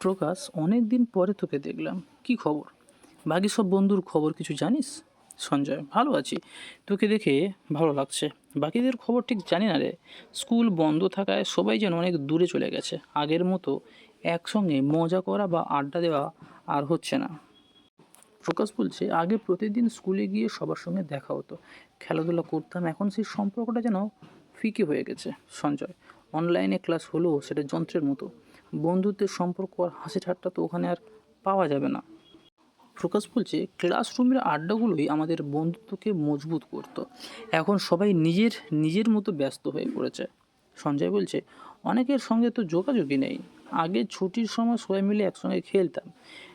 প্রকাশ অনেক দিন পরে তোকে দেখলাম। কি খবর? বাকি সব বন্ধুর খবর কিছু জানিস? সঞ্জয়, ভালো আছি। তোকে দেখে ভালো লাগছে। বাকিদের খবর ঠিক জানি না রে। স্কুল বন্ধ থাকায় সবাই যেন অনেক দূরে চলে গেছে। আগের মতো একসঙ্গে মজা করা বা আড্ডা দেওয়া আর হচ্ছে না। প্রকাশ বলছে, আগে প্রতিদিন স্কুলে গিয়ে সবার সঙ্গে দেখা হতো। খেলাধুলা করতাম, এখন সেই সম্পর্কটা যেন ফিকে হয়ে গেছে। সঞ্জয় অনলাইনে ক্লাস হলেও সেটা যন্ত্রের মতো। বন্ধুত্বের সম্পর্ক আর হাসি ঠাট্টা তো ওখানে আর পাওয়া যাবে না। প্রকাশ বলছে, ক্লাসরুমের আড্ডাগুলোই আমাদের বন্ধুত্বকে মজবুত করত। এখন সবাই নিজের নিজের মতো ব্যস্ত হয়ে পড়েছে। সঞ্জয় বলছে, অনেকের সঙ্গে তো যোগাযোগই নেই। আগে ছুটির সময় সবাই মিলে একসঙ্গে খেলতাম।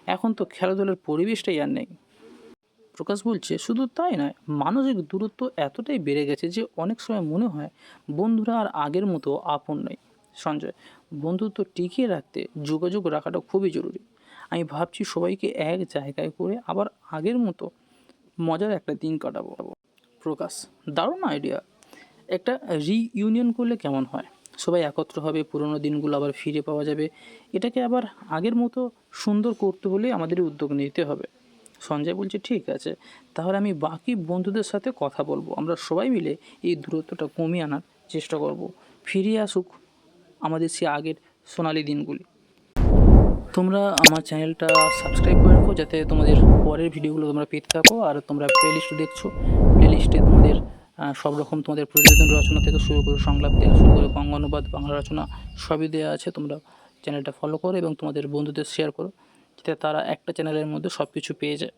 এখন তো খেলাধুলার পরিবেশটাই আর নেই। প্রকাশ বলছে, শুধু তাই নয়, মানসিক দূরত্ব এতটাই বেড়ে গেছে যে অনেক সময় মনে হয় বন্ধুরা আর আগের মতো আপন নেই। সঞ্জয়, বন্ধুত্ব টিকিয়ে রাখতে যোগাযোগ রাখাটা খুবই জরুরি। আমি ভাবছি সবাইকে এক জায়গায় করে আবার আগের মতো মজার একটা দিন কাটাবো। প্রকাশ, দারুণ আইডিয়া একটা রিইউনিয়ন করলে কেমন হয়? সবাই একত্র হবে, পুরোনো দিনগুলো আবার ফিরে পাওয়া যাবে। এটাকে আবার আগের মতো সুন্দর করতে হলে আমাদের উদ্যোগ নিতে হবে। সঞ্জয় বলছে, ঠিক আছে, তাহলে আমি বাকি বন্ধুদের সাথে কথা বলব। আমরা সবাই মিলে এই দূরত্বটা কমিয়ে আনার চেষ্টা করব। ফিরিয়ে আসুক। আমাদের সে আগের সোনালি দিনগুলি। তোমরা আমার চ্যানেলটা সাবস্ক্রাইব করে রাখো, যাতে তোমাদের পরের ভিডিওগুলো তোমরা পেতে থাকো, আর তোমরা প্লেলিস্ট দেখছ প্লেলিস্টে তোমাদের সব রকম তোমাদের প্রতিবেদন রচনা থেকে শুরু করে সংলাপ থেকে শুরু করে বঙ্গানুবাদ বাংলা রচনা সবই দেওয়া আছে। তোমরা চ্যানেলটা ফলো করো এবং তোমাদের বন্ধুদের শেয়ার করো, যাতে তারা একটা চ্যানেলের মধ্যে সব কিছু পেয়ে যায়।